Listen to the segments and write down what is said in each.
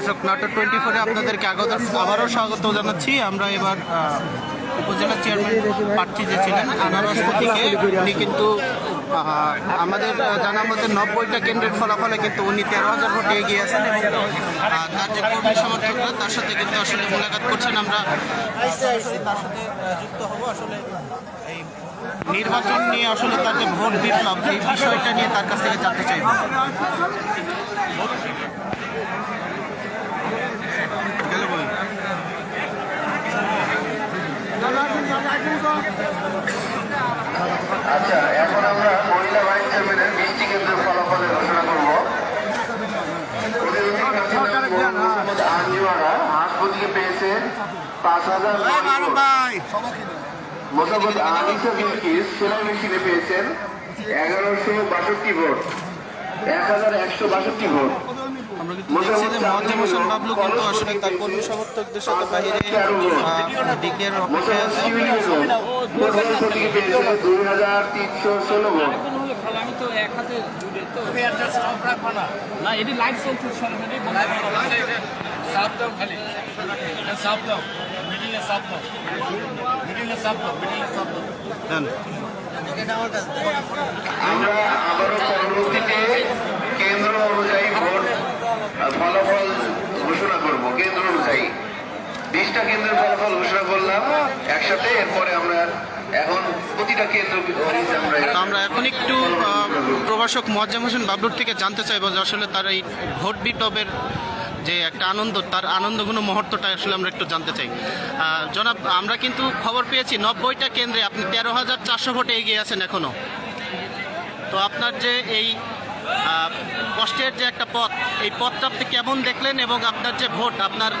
দর্শক নাটক টোয়েন্টি ফোরে আপনাদেরকে আগত আবারও স্বাগত জানাচ্ছি। আমরা এবার উপজেলা চেয়ারম্যান প্রার্থী যে ছিলেন আনারস প্রতীকে উনি কিন্তু আমাদের আহ, জানা মতে নব্বইটা কেন্দ্রের ফলাফলে কিন্তু উনি তেরো হাজার ভোটে এগিয়ে আছেন এবং তার যে কর্মী সমর্থকরা তার সাথে কিন্তু আসলে মোলাকাত করছেন আমরা। তার সাথে যুক্ত হব আসলে এই নির্বাচন নিয়ে আসলে তার যে ভোট বিপ্লব এই বিষয়টা নিয়ে তার কাছ থেকে জানতে চাইব আচ্ছা এখন আমরা মহিলা ভাইস চেয়ারম্যানের মিষ্টি কেন্দ্রের ফলাফলের ঘোষণা করব প্রতিনিধি প্রার্থী নাম মোহাম্মদ আঞ্জুয়ারা হাত প্রতীকে পেয়েছে পাঁচ হাজার মোসাম্মদ আনিসা বিলকিস সেলাই মেশিনে পেয়েছেন এগারোশো বাষট্টি ভোট এক হাজার একশো বাষট্টি ভোট। আমরা কিন্তু দেখছি যে মহাজ্জাম হোসেন বাবলু কিন্তু আসলে তার কর্মী সমর্থকদের সাথে বাহিরে ডিকের অপেক্ষায় আছে। প্রথম প্রতীকে পেয়েছে দুই হাজার তিনশো ষোলো ভোট। আমি তো এক হাতে তো না। এটি লাইভ চলছে সরাসরি সাপ দাও খালি। সাপ দাও মিডিলে সাপ দাও। মিডিলে সাপ দাও মিডিলে সাপ দাও। আমরা আবারও পরবর্তীতে কেন্দ্র অনুযায়ী ভোট ফলাফল ঘোষণা করব কেন্দ্র অনুযায়ী। বিশটা কেন্দ্রের ফলাফল ঘোষণা করলাম একসাথে এরপরে আমরা এখন প্রতিটা কেন্দ্র আমরা এখন একটু প্রভাষক মোয়াজ্জাম হোসেন বাবলুর থেকে জানতে চাইব যে আসলে তার এই ভোট বিপ্লবের যে একটা আনন্দ তার আনন্দঘন মুহূর্তটা আসলে আমরা একটু জানতে চাই। জনাব আমরা কিন্তু খবর পেয়েছি নব্বইটা কেন্দ্রে আপনি তেরো হাজার চারশো ভোটে এগিয়ে আছেন এখনও তো আপনার যে এই কষ্টের যে একটা পথ এই পথটা আপনি কেমন দেখলেন এবং আপনার যে ভোট আপনার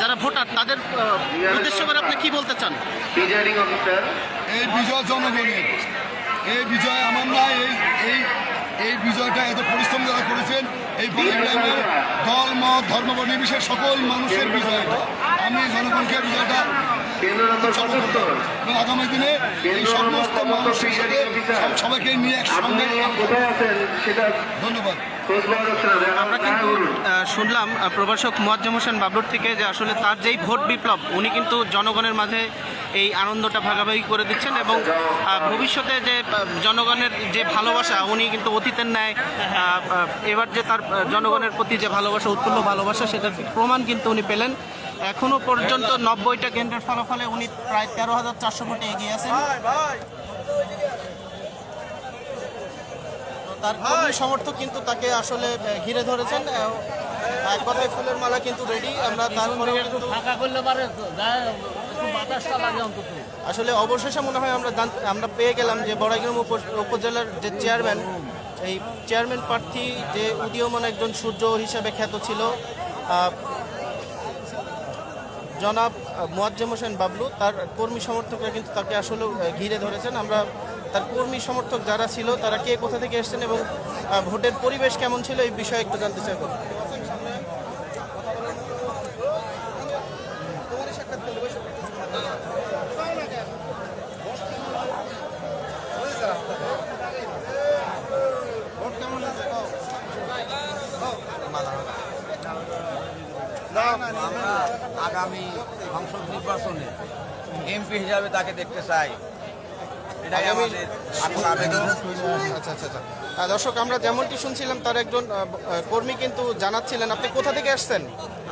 যারা ভোটার তাদের উদ্দেশ্য করে আপনি কি বলতে চান? এই বিজয় জনগণের। এই বিজয় আমার না এই এই এই বিজয়টা এত পরিশ্রম যারা করেছেন এই পরিশ্রমের দল মত ধর্ম নির্বিশেষ সকল মানুষের বিজয় আমি জনগণকে বিজয়টা আগামী দিনে এই সমস্ত মানুষের সাথে সবাইকে নিয়ে একসঙ্গে ধন্যবাদ। শুনলাম প্রভাষক মোয়াজ্জম হোসেন বাবলুর থেকে যে আসলে তার যেই ভোট বিপ্লব, উনি কিন্তু জনগণের মাঝে এই আনন্দটা ভাগাভাগি করে দিচ্ছেন এবং ভবিষ্যতে যে জনগণের যে ভালোবাসা, উনি কিন্তু অতীতের ন্যায় এবার যে তার জনগণের প্রতি যে ভালোবাসা, উৎফুল্ল ভালোবাসা, সেটার প্রমাণ কিন্তু উনি পেলেন। এখনও পর্যন্ত নব্বইটা কেন্দ্রের ফলাফলে উনি প্রায় তেরো হাজার চারশো ভোটে এগিয়ে আছেন। তার সমর্থক কিন্তু তাকে আসলে ঘিরে ধরেছেন। এক কথায় ফুলের মালা কিন্তু রেডি আমরা তারপরে ফাঁকা করলে পারে বাতাসটা লাগে অন্তত। আসলে অবশেষে মনে হয় আমরা আমরা পেয়ে গেলাম যে বড়াইগ্রাম উপ- উপজেলার যে চেয়ারম্যান এই চেয়ারম্যান প্রার্থী যে উদীয়মান একজন সূর্য হিসাবে খ্যাত ছিল জনাব মোয়াজ্জেম হোসেন বাবলু তার কর্মী সমর্থকরা কিন্তু তাকে আসলে ঘিরে ধরেছেন। আমরা তার কর্মী সমর্থক যারা ছিল তারা কে কোথা থেকে এসেছেন এবং ভোটের পরিবেশ কেমন ছিল এই বিষয়ে একটু জানতে চাইব। আমরা আগামী সংসদ নির্বাচনে এমপি হিসাবে তাকে দেখতে চাই। আচ্ছা আচ্ছা আচ্ছা। দর্শক আমরা যেমনটি শুনছিলাম তার একজন কর্মী কিন্তু জানাচ্ছিলেন আপনি কোথা থেকে আসছেন?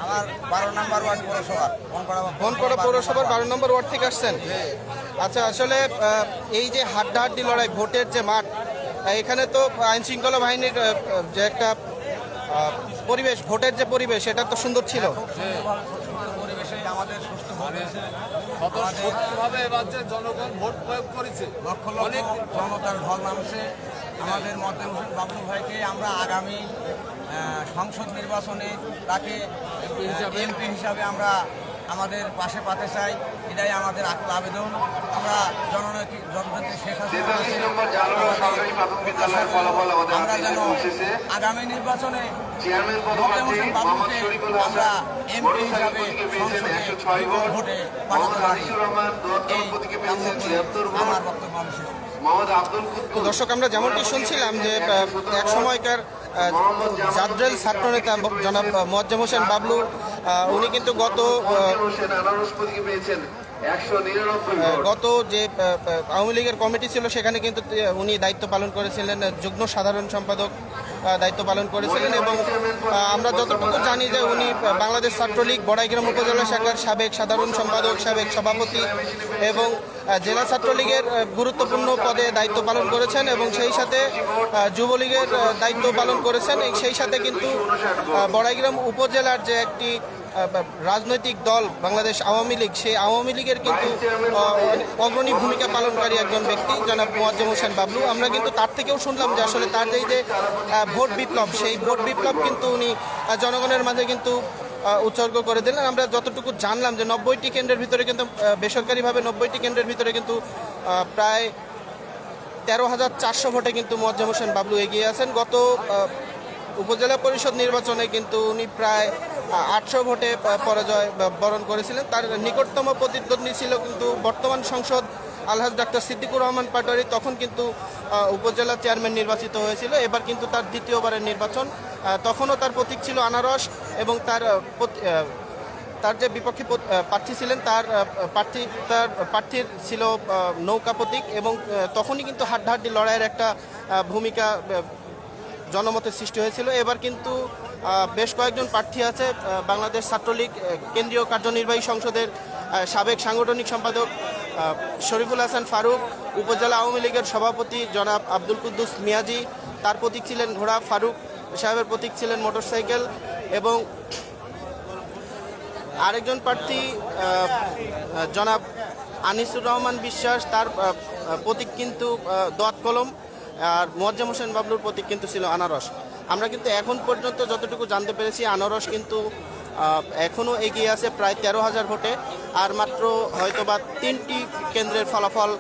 আমার বারো নম্বর ওয়ার্ড পৌরসভা বনপাড়া পৌরসভার বারো নম্বর ওয়ার্ড থেকে আসছেন? আচ্ছা আসলে এই যে হাড্ডাহাড্ডি লড়াই ভোটের যে মাঠ এখানে তো আইন শৃঙ্খলা বাহিনীর যে একটা পরিবেশ, ভোটের যে পরিবেশ এটা তো সুন্দর ছিল। আমাদের সুস্থ হয়েছে জনগণ ভোট প্রয়োগ করেছে জনতার আমাদের হোসেন ভাইকে আমরা আগামী সংসদ নির্বাচনে তাকে এমপি হিসাবে আমরা আমাদের পাশে পাতে চাই এটাই আমাদের আকুল আবেদন আমরা জননেত্রী জননেত্রী শেখ আমাদের আমরা যেন আগামী নির্বাচনে চেয়ারম্যান পদপ্রার্থী মোহাম্মদ শরীফুল হাসান বড় হিসাবে প্রতীকে পেয়েছেন একশো ছয় ভোট মোহাম্মদ পাঠাতে রহমান দোয়াত্তর প্রতীকে পেয়েছেন ছিয়াত্তর ভোট আমার বক্তব্য আমি শেষ করছি। মোহাম্মদ আব্দুল তো কুদ্দুস দর্শক আমরা যেমনটি শুনছিলাম যে এক সময়কার জাদ্রেল ছাত্রনেতা জনাব মোয়াজ্জেম হোসেন বাবলু উনি কিন্তু গত গত যে আওয়ামী লীগের কমিটি ছিল সেখানে কিন্তু উনি দায়িত্ব পালন করেছিলেন যুগ্ম সাধারণ সম্পাদক দায়িত্ব পালন করেছিলেন এবং আমরা যতটুকু জানি যে উনি বাংলাদেশ ছাত্রলীগ বড়াইগ্রাম উপজেলা শাখার সাবেক সাধারণ সম্পাদক, সাবেক সভাপতি এবং জেলা ছাত্রলীগের গুরুত্বপূর্ণ পদে দায়িত্ব পালন করেছেন এবং সেই সাথে যুবলীগের দায়িত্ব পালন করেছেন। সেই সাথে কিন্তু বড়াইগ্রাম উপজেলার যে একটি রাজনৈতিক দল বাংলাদেশ আওয়ামী লীগ, সেই আওয়ামী লীগের কিন্তু অগ্রণী ভূমিকা পালনকারী একজন ব্যক্তি, জনাব মোয়াজ্জেম হোসেন বাবলু। আমরা কিন্তু তার থেকেও শুনলাম যে আসলে তার যেই যে ভোট বিপ্লব, সেই ভোট বিপ্লব কিন্তু উনি জনগণের মাঝে কিন্তু উৎসর্গ করে দিলেন। আমরা যতটুকু জানলাম যে নব্বইটি কেন্দ্রের ভিতরে কিন্তু বেসরকারিভাবে নব্বইটি কেন্দ্রের ভিতরে কিন্তু প্রায় তেরো হাজার চারশো ভোটে কিন্তু মোয়াজ্জেম হোসেন বাবলু এগিয়ে আছেন। গত উপজেলা পরিষদ নির্বাচনে কিন্তু উনি প্রায় আটশো ভোটে পরাজয় বরণ করেছিলেন। তার নিকটতম প্রতিদ্বন্দ্বী ছিল কিন্তু বর্তমান সংসদ আলহাজ ডাক্তার সিদ্দিকুর রহমান পাটোয়ারি। তখন কিন্তু উপজেলা চেয়ারম্যান নির্বাচিত হয়েছিল। এবার কিন্তু তার দ্বিতীয়বারের নির্বাচন। তখনও তার প্রতীক ছিল আনারস এবং তার তার যে বিপক্ষে প্রার্থী ছিলেন তার প্রার্থী, তার প্রার্থীর ছিল নৌকা প্রতীক এবং তখনই কিন্তু হাড্ডাহাড্ডি লড়াইয়ের একটা ভূমিকা জনমতের সৃষ্টি হয়েছিল। এবার কিন্তু বেশ কয়েকজন প্রার্থী আছে বাংলাদেশ ছাত্রলীগ কেন্দ্রীয় কার্যনির্বাহী সংসদের সাবেক সাংগঠনিক সম্পাদক শরীফুল হাসান ফারুক, উপজেলা আওয়ামী লীগের সভাপতি জনাব আব্দুল কুদ্দুস মিয়াজি, তার প্রতীক ছিলেন ঘোড়া ফারুক সাহেবের প্রতীক ছিলেন মোটরসাইকেল এবং আরেকজন প্রার্থী জনাব আনিসুর রহমান বিশ্বাস, তার প্রতীক কিন্তু দোয়াত কলম। আর মোয়াজ্জেম হোসেন বাবলুর প্রতীক কিন্তু ছিল আনারস। আমরা কিন্তু এখন পর্যন্ত যতটুকু জানতে পেরেছি, আনারস কিন্তু এখনও এগিয়ে আছে প্রায় তেরো হাজার ভোটে, আর মাত্র হয়তোবা তিনটি কেন্দ্রের ফলাফল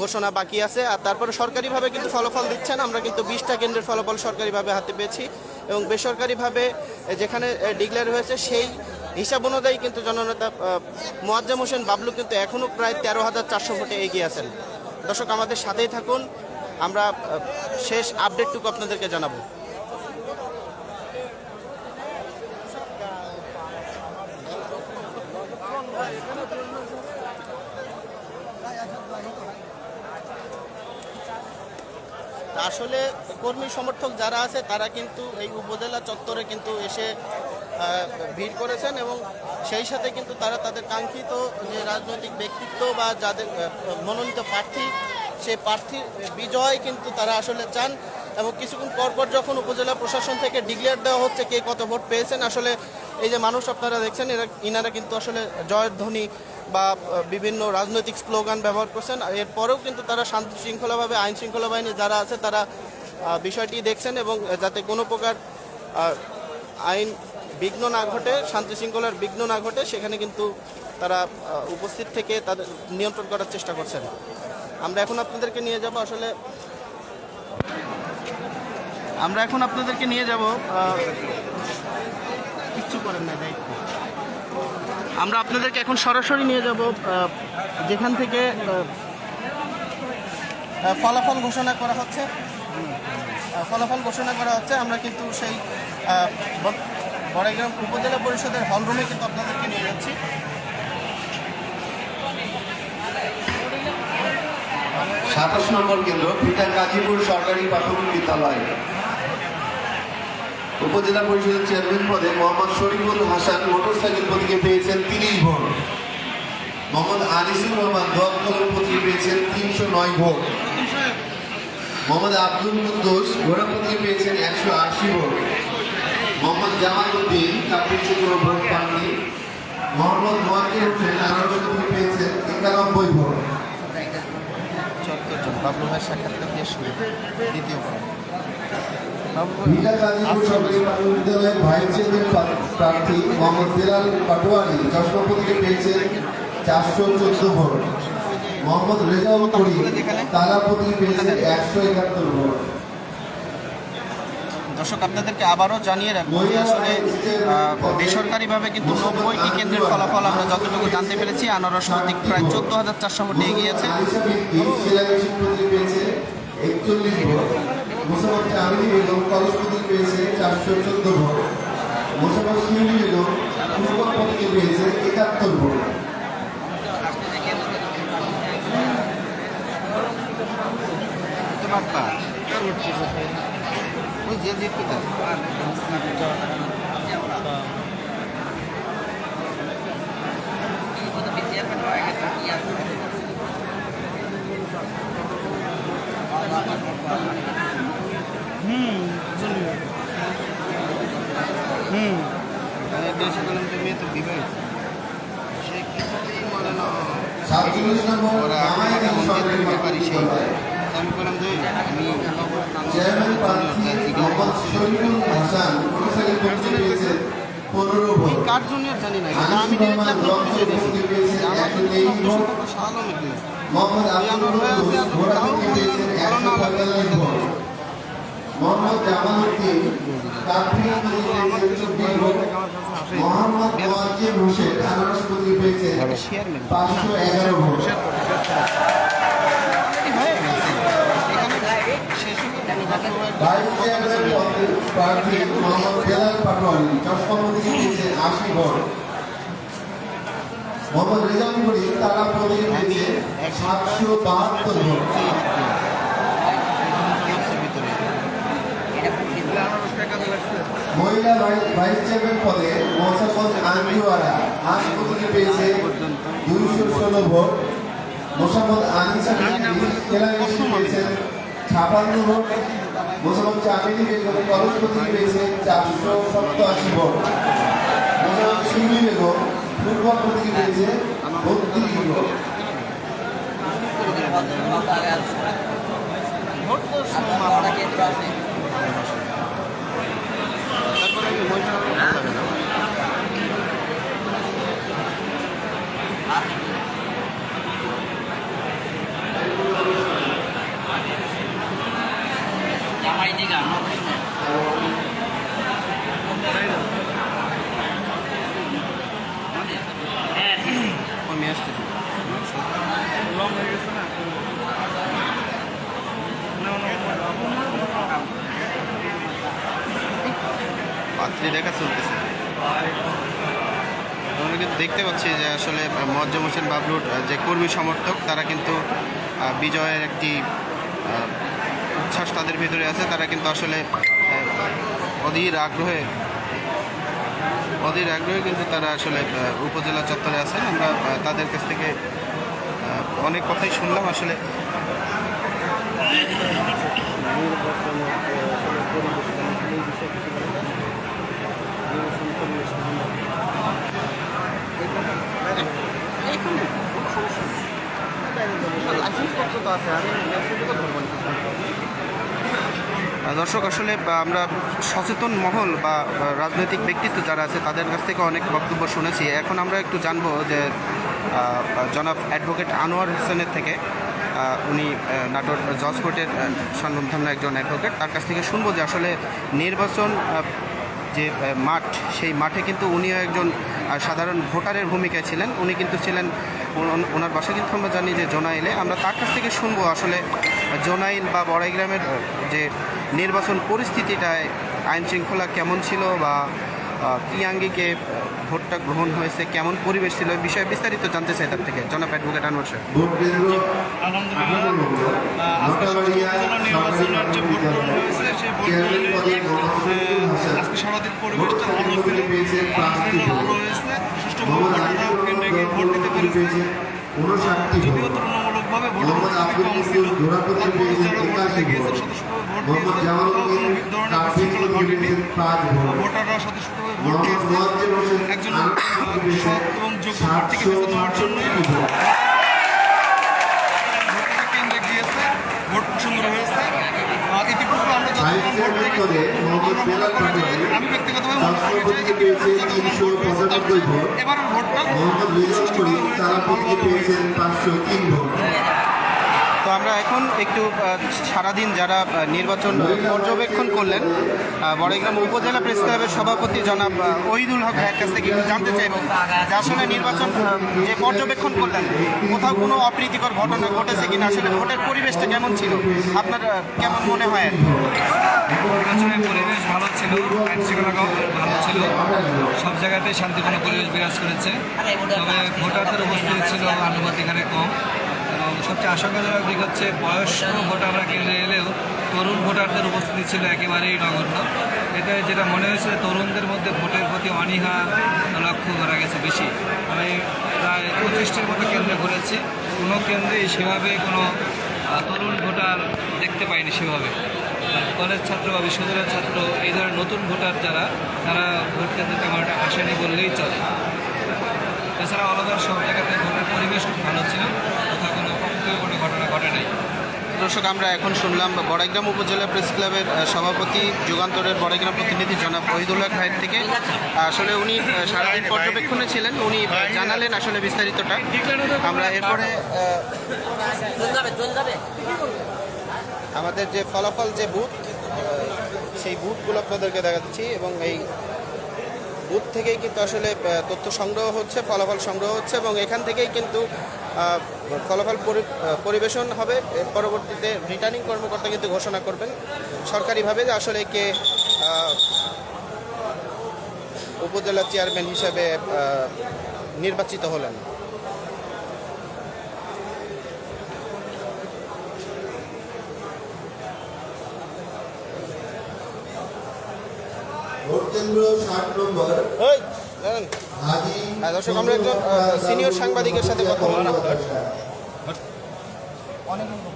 ঘোষণা বাকি আছে। আর তারপরে সরকারিভাবে কিন্তু ফলাফল দিচ্ছেন আমরা কিন্তু বিশটা কেন্দ্রের ফলাফল সরকারিভাবে হাতে পেয়েছি এবং বেসরকারিভাবে যেখানে ডিক্লেয়ার হয়েছে সেই হিসাব অনুযায়ী কিন্তু জননেতা মোয়াজ্জেম হোসেন বাবলু কিন্তু এখনও প্রায় তেরো হাজার চারশো ভোটে এগিয়ে আছেন। দর্শক, আমাদের সাথেই থাকুন। আমরা শেষ আপডেটটুকু আপনাদেরকে জানাব। আসলে কর্মী সমর্থক যারা আছে, তারা কিন্তু এই উপজেলা চত্বরে কিন্তু এসে ভিড় করেছেন এবং সেই সাথে কিন্তু তারা তাদের কাঙ্ক্ষিত যে রাজনৈতিক ব্যক্তিত্ব বা যাদের মনোনীত প্রার্থী সেই প্রার্থীর বিজয় কিন্তু তারা আসলে চান এবং কিছুক্ষণ পর পর যখন উপজেলা প্রশাসন থেকে ডিক্লেয়ার দেওয়া হচ্ছে কে কত ভোট পেয়েছেন, আসলে এই যে মানুষ আপনারা দেখছেন, এরা, ইনারা কিন্তু আসলে জয়ের ধ্বনি বা বিভিন্ন রাজনৈতিক স্লোগান ব্যবহার করছেন। এরপরেও কিন্তু তারা শান্তি শৃঙ্খলাভাবে আইন শৃঙ্খলা বাহিনী যারা আছে, তারা বিষয়টি দেখছেন এবং যাতে কোনো প্রকার আইন বিঘ্ন না ঘটে শান্তি শৃঙ্খলার বিঘ্ন না ঘটে, সেখানে কিন্তু তারা উপস্থিত থেকে তাদের নিয়ন্ত্রণ করার চেষ্টা করছেন। আমরা এখন আপনাদেরকে নিয়ে যাব আসলে, আমরা এখন আপনাদেরকে নিয়ে যাব কিচ্ছু করেন না দায়িত্ব আমরা আপনাদেরকে এখন সরাসরি নিয়ে যাব যেখান থেকে ফলাফল ঘোষণা করা হচ্ছে। ফলাফল ঘোষণা করা হচ্ছে, আমরা কিন্তু সেই বড়াইগ্রাম উপজেলা পরিষদের হলরুমে কিন্তু আপনাদেরকে নিয়ে যাচ্ছি। সাতাশ নম্বর কেন্দ্র পিতা গাজীপুর সরকারি প্রাথমিক বিদ্যালয়। উপজেলা পরিষদের চেয়ারম্যান পদে মোহাম্মদ শরীফুল হাসান মোটরসাইকেল প্রতীকে পেয়েছেন তিরিশ ভোট। মোহাম্মদ আনিসুর রহমান দল কলম প্রতীকে পেয়েছেন তিনশো নয় ভোট। মোহাম্মদ আব্দুল কুদ্দুস ঘোড়া প্রতীকে পেয়েছেন একশো আশি ভোট। মোহাম্মদ জামাল উদ্দিন কাপুরচে কোনো ভোট পাননি। মোহাম্মদ মোয়াজ্জেম হোসেন প্রতীকে পেয়েছেন একানব্বই ভোট। চত্বর জন বাবলু ভাই সাক্ষাৎকার দিয়ে শুরু দ্বিতীয় ভিলা গাজীপুর সরকারি প্রাথমিক বিদ্যালয়ের ভাইস চেয়ারম্যান প্রার্থী মোহাম্মদ বেলাল পাটোয়ারি চশমা প্রতীকে পেয়েছেন চারশো চোদ্দ ভোট। মোহাম্মদ রেজাউল করিম প্রতীকে পেয়েছেন একশো একাত্তর ভোট। দর্শক, আপনাদেরকে আবারও জানিয়ে রাখব যে আসলে বেসরকারিভাবে কিন্তু নব্বইটি কেন্দ্রের ফলাফল আমরা যতটুকু জানতে পেরেছি, আনারস প্রতীক প্রায় চোদ্দ হাজার চারশো ভোটে এগিয়েছে মুসাফর চামিনী ওই যে জিতবে তার হুম দেশে গেলাম যে মেয়ে তো বিবাহিত। সে কিছুতেই মানে না। ওরা যেতে পারি সেই আমি বললাম যে আমি চেয়ারম্যান প্রার্থী মোহাম্মদ শরীফুল হাসান অনুসারী পেয়েছে পনেরো ভোট কার জুনিয়র জানি না আমি ভোট মোহাম্মদ আব্দুল কুদ্দুস ঘোড়া প্রতীকে পেয়েছেন একশো পঁয়তাল্লিশ ভোট মোহাম্মদ জামাল উদ্দিন কাফরি প্রতীকে পেয়েছেন চব্বিশ ভোট মোহাম্মদ মোয়াজ্জেম হোসেন আনারস প্রতীকে পেয়েছেন পাঁচশো এগারো ভোট ভাইস চেয়ারম্যান পদে প্রার্থী মোহাম্মদ বেলাল পাটোয়ারি চশমা প্রতীকে আশি ভোট মোহাম্মদ রেজাউল করিম তারা প্রতীকে পেয়েছে সাতশো বাহাত্তর ভোট মহিলা ভাই- ভাইস চেয়ারম্যান পদে মোসাফত আনজুয়ারা আজ প্রতীকে পেয়েছে দুইশো ষোলো ভোট মোসাম্মদ আনিসা পেয়েছেন ছাপান্ন ভোট মোসাম্মদ চামিনী বেগম প্রতীকে পেয়েছে চারশো সপ্তাশি ভোট। মুসলমান শিউলি বেগম ফুটবল প্রতীকে পেয়েছে বত্রিশ ভোট। ভোট তো পাত্রী দেখা চলতেছে। আমরা কিন্তু দেখতে পাচ্ছি যে আসলে মজ্জম হোসেন বাবলুর যে কর্মী সমর্থক, তারা কিন্তু বিজয়ের একটি উচ্ছ্বাস তাদের ভিতরে আছে। তারা কিন্তু আসলে অধীর আগ্রহে অধীর আগ্রহে কিন্তু তারা আসলে উপজেলা চত্বরে আছেন। আমরা তাদের কাছ থেকে অনেক কথাই শুনলাম। আসলে আহ, দর্শক আসলে আমরা সচেতন মহল বা রাজনৈতিক ব্যক্তিত্ব যারা আছে তাদের কাছ থেকে অনেক বক্তব্য শুনেছি। এখন আমরা একটু জানব যে জনাব অ্যাডভোকেট আনোয়ার হোসেনের থেকে উনি নাটোর জজ কোর্টের একজন অ্যাডভোকেট। তার কাছ থেকে শুনব যে আসলে নির্বাচন যে মাঠ সেই মাঠে কিন্তু উনিও একজন সাধারণ ভোটারের ভূমিকায় ছিলেন। উনি কিন্তু ছিলেন ওনার বাসা কিন্তু আমরা জানি যে জোনাইলে। আমরা তার কাছ থেকে শুনব আসলে জোনাইল বা বড়াইগ্রামের যে নির্বাচন পরিস্থিতিটায় আইন শৃঙ্খলা কেমন ছিল বা কি আঙ্গিকে ভোটটা গ্রহণ হয়েছে, কেমন পরিবেশ ছিল বিষয়ে বিস্তারিত জানতে চাই তার থেকে। জনাব অ্যাডভোকেট আনোয়ার আলহামদুলিল্লাহ আজকে ভোট দিতে পেরেছে। যদিও ভোট ছিল। ভোটাররা স্বতঃস্ফূর্তভাবে ভোট দিয়েছে। একজন সৎ এবং যোগ্য প্রার্থীকে বেছে নেওয়ার জন্য আটষট্টি ভোট ভোটাররা কেন্দ্রে গিয়েছে ভোট সুন্দর হয়েছে আর দেখেছি পদে মোহাম্মদ বেলাল পাটোয়ারি পেয়েছে তিনশো তার পঁচানব্বই ভোট। মোহাম্মদ রিজাল করিম তারা প্রতীকে পেয়েছেন পাঁচশো তিন ভোট। তো আমরা এখন একটু সারাদিন যারা নির্বাচন পর্যবেক্ষণ করলেন আহ, বড়াইগ্রাম উপজেলা প্রেস ক্লাবের সভাপতি জনাব আহ, ওহিদুল হক ভাইয়ের কাছ থেকে একটু জানতে চাইব। যে আসলে নির্বাচন যে পর্যবেক্ষণ করলেন কোথাও কোনো অপ্রীতিকর ঘটনা ঘটেছে কিনা আসলে ভোটের পরিবেশটা কেমন ছিল? আপনার কেমন মনে হয় নির্বাচনের পরিবেশ ভালো ছিল আইন শৃঙ্খলাও ভালো ছিল। সব জায়গাতেই শান্তিপূর্ণ পরিবেশ বিরাজ করেছে। তবে ভোটারদের উপস্থিতি ছিল আনুপাতিক হারে কম। সবচেয়ে আশঙ্কাজনক দিক হচ্ছে বয়স্ক ভোটাররা কেন্দ্রে এলেও তরুণ ভোটারদের উপস্থিতি ছিল একেবারেই নগণ্য। এতে যেটা মনে হয়েছে, তরুণদের মধ্যে ভোটের প্রতি অনীহা লক্ষ্য করা গেছে বেশি। আমি প্রায় পঁচিশটির মতো কেন্দ্রে ঘুরেছি। কোনো কেন্দ্রেই সেভাবে কোনো তরুণ ভোটার দেখতে পাইনি সেভাবে। কলেজ ছাত্র বা বিশ্ববিদ্যালয়ের ছাত্র, এই ধরনের নতুন ভোটার যারা, তারা ভোট কেন্দ্রে তেমন একটা আসেনি বললেই চলে। এছাড়া আলাদা সব জায়গাতে ভোটের পরিবেশ খুব ভালো ছিল কোথাও কোনো অপ্রীতিকর কোনো ঘটনা ঘটে নাই। দর্শক, আমরা এখন শুনলাম বড়াইগ্রাম উপজেলা প্রেস ক্লাবের সভাপতি, যুগান্তরের বড়াইগ্রাম প্রতিনিধি জনাব ওহিদুল্লাহ ভাইয়ের থেকে। আসলে উনি সারাদিন পর্যবেক্ষণে ছিলেন, উনি জানালেন আসলে বিস্তারিতটা। আমরা এরপরে আমাদের যে ফলাফল যে বুথ সেই বুথগুলো আপনাদেরকে দেখাচ্ছি এবং এই বুথ থেকেই কিন্তু আসলে তথ্য সংগ্রহ হচ্ছে, ফলাফল সংগ্রহ হচ্ছে এবং এখান থেকেই কিন্তু ফলাফল পরি- পরিবেশন হবে। এর পরবর্তীতে রিটার্নিং কর্মকর্তা কিন্তু ঘোষণা করবেন সরকারিভাবে যে আসলে কে উপজেলা চেয়ারম্যান হিসাবে নির্বাচিত হলেন। ভোট কেন্দ্র ষাট নম্বর। হ্যাঁ, দর্শক, আমরা একজন, সিনিয়র সাংবাদিকের সাথে কথা বলব।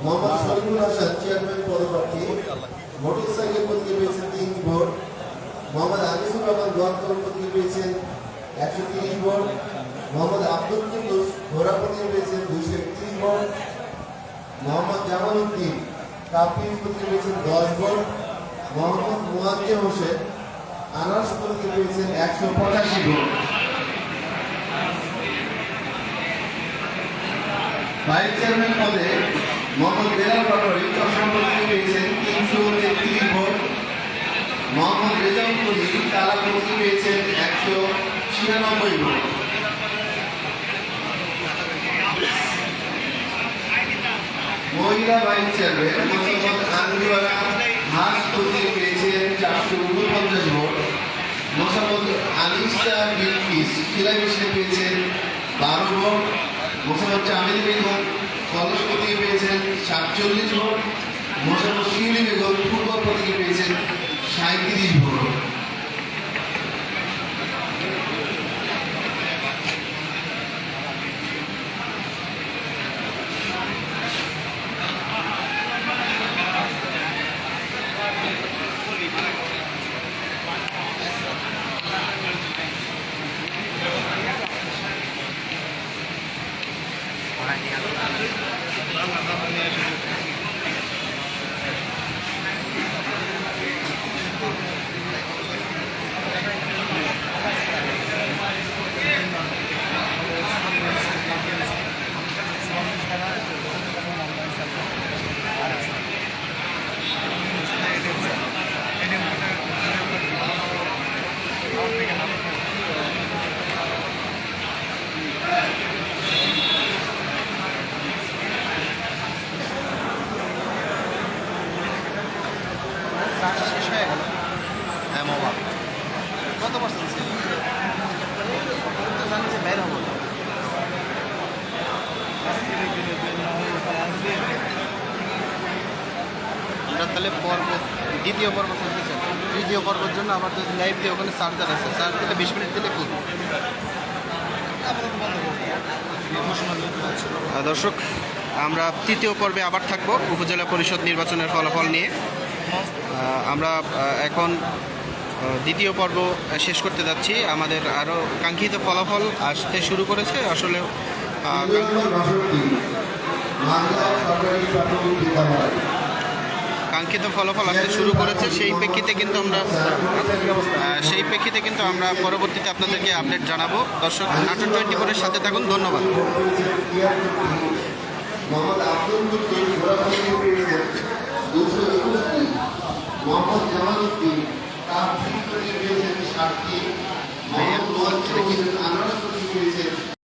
মোহাম্মদ শরীফুল চেয়ারম্যান পদপ্রার্থী মোটরসাইকেল প্রতীকে পেয়েছেন তিন ভোট। মোহাম্মদ আনিসুর রহমান গোয়ান্তর প্রতীকে পেয়েছেন একশো তিরিশ ভোট। মোহাম্মদ আব্দুল কুদ্দুস ঘোড়া প্রতীকে পেয়েছেন দুইশো একত্রিশ ভোট। মোহাম্মদ জামাল উদ্দিন কাপিল প্রতীকে দশ ভোট। মোহাম্মদ মুয়াজ্জে হোসেন আনারস প্রতীকে পেয়েছেন একশো পঁচাশি ভোট। ভাইস চেয়ারম্যান পদে মোহাম্মদ বেলাল পাটোয়ারি চশমা পেয়েছেন তিনশো তেত্রিশ ভোট। মোহাম্মদ রেজাউল করিম প্রতীকে পেয়েছেন একশো ছিয়ানব্বই ভোট। মহিলা ভাইস চেয়ারম্যান মোহাম্মদ আনজুয়ারা হাস প্রতীকে পেয়েছেন চারশো উনপঞ্চাশ ভোট। মোহাম্মদ আনিসা বিলকিস মিশনে পেয়েছেন বারো ভোট। মোহাম্মদ আমিনী বেগম কলেজ প্রতীকে পেয়েছেন সাতচল্লিশ ভোট মোহাম্মদ শিউলি বেগম ফুটবল প্রতীকে পেয়েছেন সাঁত্রিশ ভোট শেষ হয়ে গেল হ্যাঁ মোবাইল কত পার্সেন্ট ছিল তো জানি যে বের হব এটা তাহলে পর্ব দ্বিতীয় পর্ব চলতেছে তৃতীয় পর্বের জন্য আবার যদি লাইভ দিয়ে ওখানে চার্জার আছে। চার্জ দিলে বিশ মিনিট দিলে ফুল দর্শক আমরা তৃতীয় পর্বে আবার থাকব উপজেলা পরিষদ নির্বাচনের ফলাফল নিয়ে। আমরা এখন দ্বিতীয় পর্ব শেষ করতে যাচ্ছি। আমাদের আরও কাঙ্ক্ষিত ফলাফল আসতে শুরু করেছে। আসলে সরকারি প্রাথমিক বিদ্যালয়। কাঙ্ক্ষিত ফলাফল আসতে শুরু করেছে, সেই প্রেক্ষিতে কিন্তু আমরা সেই প্রেক্ষিতে কিন্তু আমরা পরবর্তীতে আপনাদেরকে আপডেট জানাব। দর্শক নাটক টোয়েন্টি ফোরের সাথে থাকুন, ধন্যবাদ। মোহাম্মদ তার মোহাম্মদ